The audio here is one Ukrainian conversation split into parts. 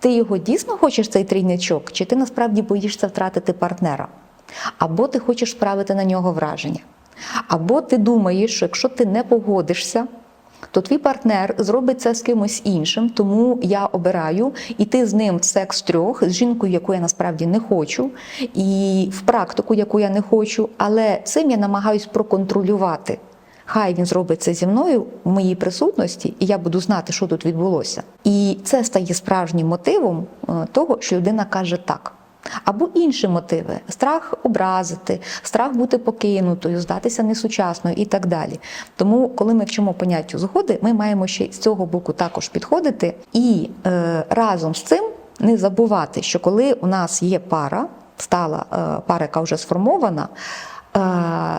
Ти його дійсно хочеш цей трійничок, чи ти насправді боїшся втратити партнера? Або ти хочеш справити на нього враження. Або ти думаєш, що якщо ти не погодишся, то твій партнер зробить це з кимось іншим, тому я обираю іти з ним в секс трьох, з жінкою, яку я насправді не хочу, і в практику, яку я не хочу, але цим я намагаюсь проконтролювати. Хай він зробить це зі мною в моїй присутності, і я буду знати, що тут відбулося. І це стає справжнім мотивом е, того, що людина каже так. Або інші мотиви: страх образити, страх бути покинутою, здатися несучасною і так далі. Тому, коли ми вчимо поняттю згоди, ми маємо ще з цього боку також підходити і е, разом з цим не забувати, що коли у нас є пара, стала е, пара, яка вже сформована.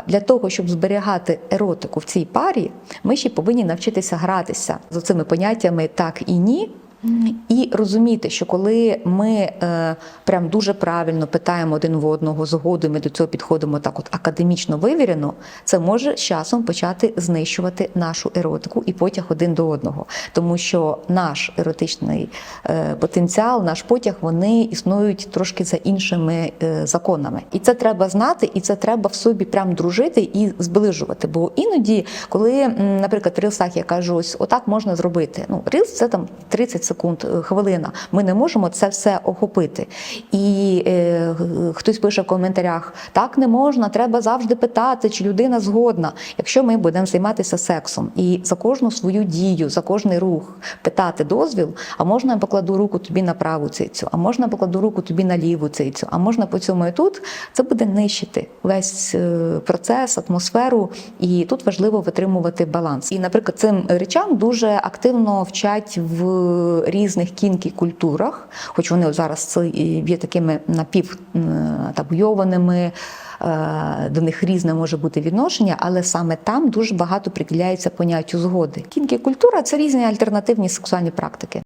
Для того, щоб зберігати еротику в цій парі, ми ще повинні навчитися гратися з цими поняттями так і ні. І розуміти, що коли ми е, прям дуже правильно питаємо один в одного згоду, ми до цього підходимо так, от академічно вивірено, це може з часом почати знищувати нашу еротику і потяг один до одного, тому що наш еротичний е, потенціал, наш потяг, вони існують трошки за іншими е, законами, і це треба знати, і це треба в собі прям дружити і зближувати. Бо іноді, коли, наприклад, в рілсах я кажу, ось отак можна зробити. Ну, рілс це там 30 секунд, е, хвилина. Ми не можемо це все охопити. І е, хтось пише в коментарях: так не можна, треба завжди питати, чи людина згодна. Якщо ми будемо займатися сексом і за кожну свою дію, за кожний рух питати дозвіл, а можна я покладу руку тобі на праву цицю, а можна я покладу руку тобі на ліву цицю, а можна по цьому і тут, це буде нищити весь е, процес, атмосферу, і тут важливо витримувати баланс. І, наприклад, цим речам дуже активно вчать в різних кінкі культурах, хоч вони зараз є такими напівтабуйованими. е, До них різне може бути відношення, але саме там дуже багато приділяється поняттю згоди. Кінкі культура це різні альтернативні сексуальні практики.